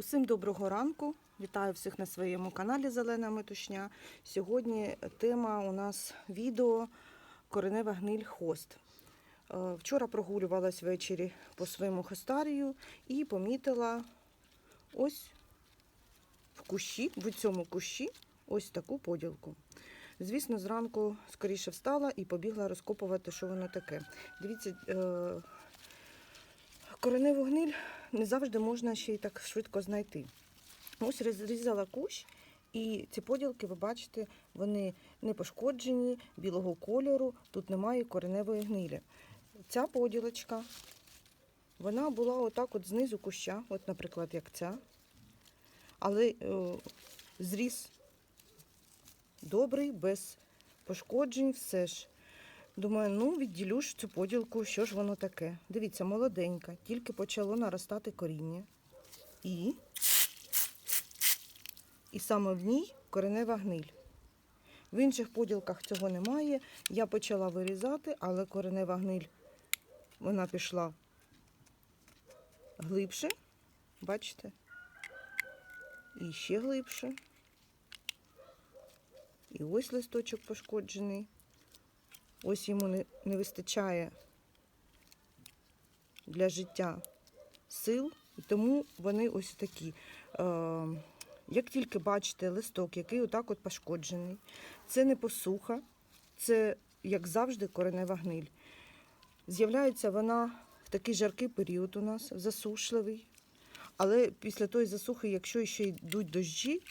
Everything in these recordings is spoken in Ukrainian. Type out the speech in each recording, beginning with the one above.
Усім доброго ранку. Вітаю всіх на своєму каналі Зелена Метушня. Сьогодні тема у нас відео коренева гниль хост. Е, Вчора прогулювалась ввечері по своєму хостарію і помітила ось в кущі, в цьому кущі, ось таку поділку. Звісно, зранку скоріше встала і побігла розкопувати, що воно таке. Дивіться, е, кореневу гниль не завжди можна ще й так швидко знайти. Ось розрізала кущ, і ці поділки, ви бачите, вони не пошкоджені, білого кольору, тут немає кореневої гнилі. Ця поділочка, вона була отак от знизу куща, от, наприклад, як ця. Але е, зріс добрий, без пошкоджень, все ж. Думаю, ну відділю ж цю поділку, що ж воно таке. Дивіться, молоденька, тільки почало наростати коріння. І, і саме в ній коренева гниль. В інших поділках цього немає. Я почала вирізати, але коренева гниль вона пішла глибше. Бачите? І ще глибше. І ось листочок пошкоджений. Ось йому не, не вистачає для життя сил, і тому вони ось такі. Е, як тільки бачите листок, який отак от пошкоджений, це не посуха, це, як завжди, коренева гниль. З'являється вона в такий жаркий період у нас, засушливий. Але після тої засухи, якщо ще йдуть дощі,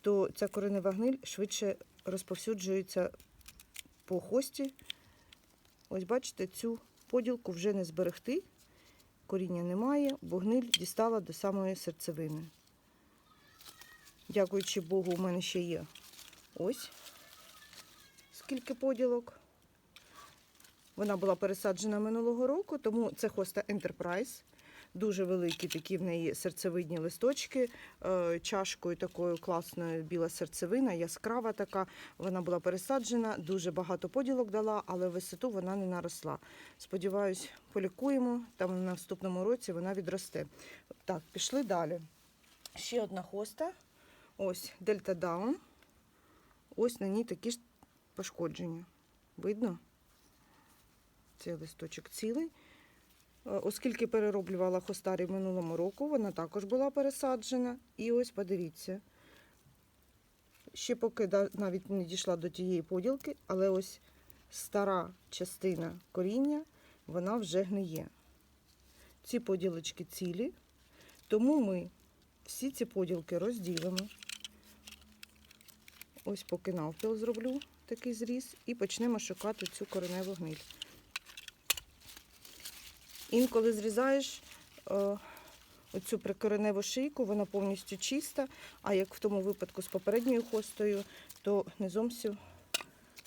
то ця коренева гниль швидше розповсюджується по хості. Ось бачите, цю поділку вже не зберегти, коріння немає, бо гниль дістала до самої серцевини. Дякуючи Богу, у мене ще є ось скільки поділок. Вона була пересаджена минулого року, тому це хоста Enterprise. Дуже великі такі в неї серцевидні листочки, е, чашкою такою класною біла серцевина, яскрава така. Вона була пересаджена, дуже багато поділок дала, але висоту вона не наросла. Сподіваюсь, полікуємо, там в наступному році вона відросте. Так, пішли далі. Ще одна хоста. Ось Дельта Даун. Ось на ній такі ж пошкодження. Видно? Цей листочок цілий. Е, Оскільки перероблювала хостарі минулому року, вона також була пересаджена. І ось подивіться. Ще поки навіть не дійшла до тієї поділки, але ось стара частина коріння, вона вже гниє. Ці поділочки цілі, тому ми всі ці поділки розділимо. Ось поки навпіл зроблю такий зріз і почнемо шукати цю кореневу гниль. Інколи зрізаєш е, оцю прикореневу шийку, вона повністю чиста, а як в тому випадку з попередньою хостою, то низом всю,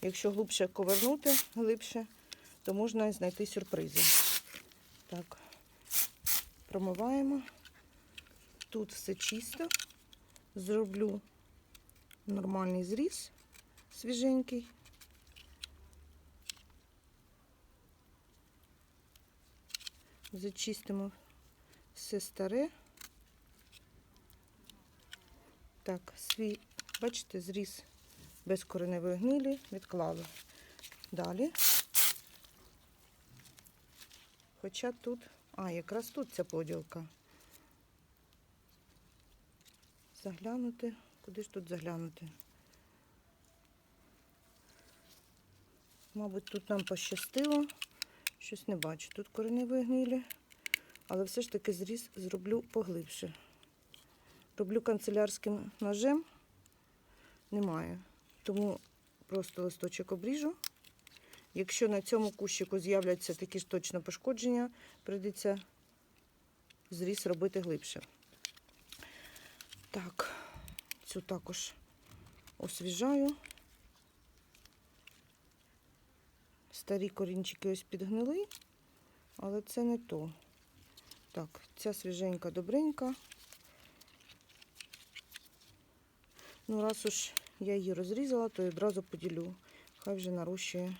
якщо глибше ковернути глибше, то можна знайти сюрпризи. Так, промиваємо. Тут все чисто. Зроблю нормальний зріз свіженький. Зачистимо все старе. Так, свій, бачите, зріз без кореневої гнилі відклали. Далі. Хоча тут, а, якраз тут ця поділка. Заглянути. Куди ж тут заглянути? Мабуть, тут нам пощастило. Щось не бачу. Тут кореневої гнилі. Але все ж таки зріз зроблю поглибше. Роблю канцелярським ножем. Немає. Тому просто листочок обріжу. Якщо на цьому кущику з'являться такі ж точно пошкодження, прийдеться зріз робити глибше. Так, цю також освіжаю. Старі корінчики ось підгнили, але це не то. Так, ця свіженька добренька. Ну, раз уж я її розрізала, то одразу поділю. Хай вже нарощує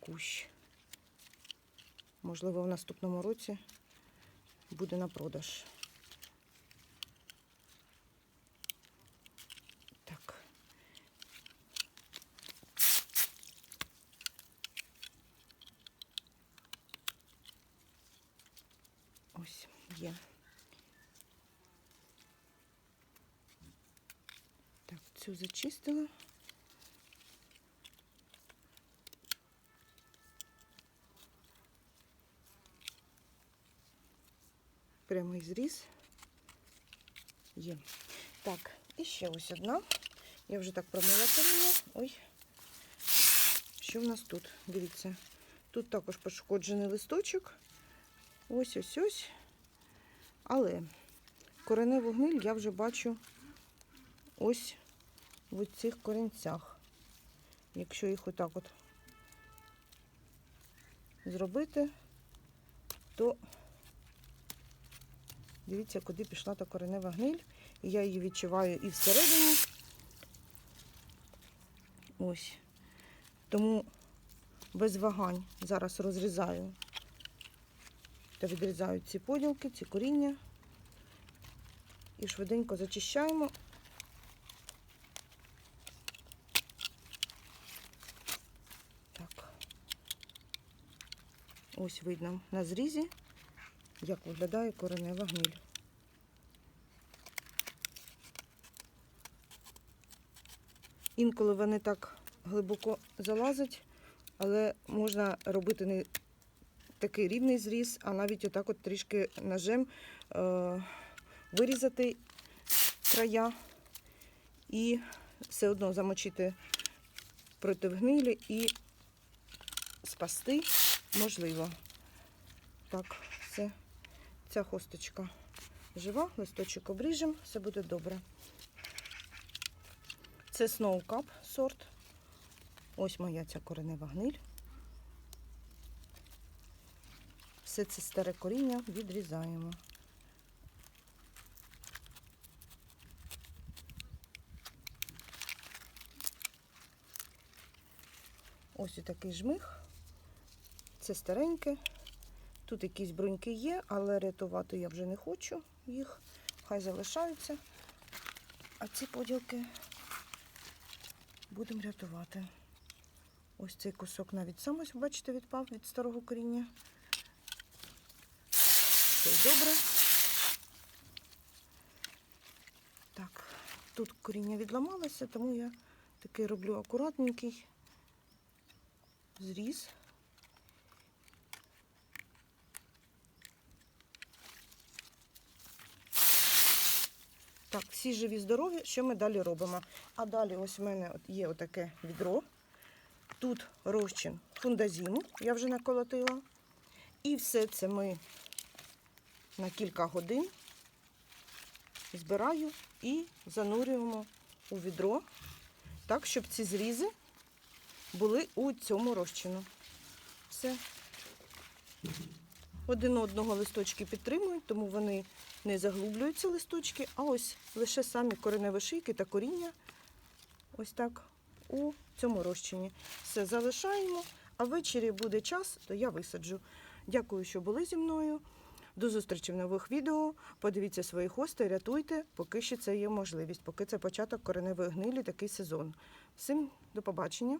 кущ. Можливо, в наступному році буде на продаж. Є. Так, цю зачистила. Прямий зріз. Є. Так, і ще ось одна. Я вже так промила коріння. Ой. Що в нас тут? Дивіться. Тут також пошкоджений листочок. Ось ось ось. Але кореневу гниль я вже бачу ось в цих корінцях. Якщо їх отак от зробити, то дивіться, куди пішла та коренева гниль. І я її відчуваю і всередині. Ось. Тому без вагань зараз розрізаю та відрізаю ці поділки, ці коріння. І швиденько зачищаємо. Так. Ось видно на зрізі, як виглядає коренева гниль. Інколи вони так глибоко залазять, але можна робити не такий рівний зріз, а навіть отак от трішки ножем е, вирізати края і все одно замочити проти гнилі і спасти можливо. Так, все, ця хосточка жива, листочок обріжемо, все буде добре. Це Snow Cup сорт. Ось моя ця коренева гниль. Все це старе коріння відрізаємо. Ось такий жмих. Це стареньке. Тут якісь бруньки є, але рятувати я вже не хочу їх. Хай залишаються. А ці поділки будемо рятувати. Ось цей кусок навіть сам ось, бачите, відпав від старого коріння. Все добре. Так, тут коріння відламалося, тому я такий роблю акуратненький зріз. Так, всі живі, здорові. Що ми далі робимо? А далі ось в мене є отаке відро. Тут розчин фундазіну, я вже наколотила. І все це ми на кілька годин збираю і занурюємо у відро, так, щоб ці зрізи були у цьому розчину. Все. Один одного листочки підтримують, тому вони не заглублюються листочки, а ось лише самі кореневі шийки та коріння. Ось так у цьому розчині. Все залишаємо, а ввечері буде час, то я висаджу. Дякую, що були зі мною. До зустрічі в нових відео. Подивіться свої хости, рятуйте, поки ще це є можливість, поки це початок кореневої гнилі, такий сезон. Всім до побачення.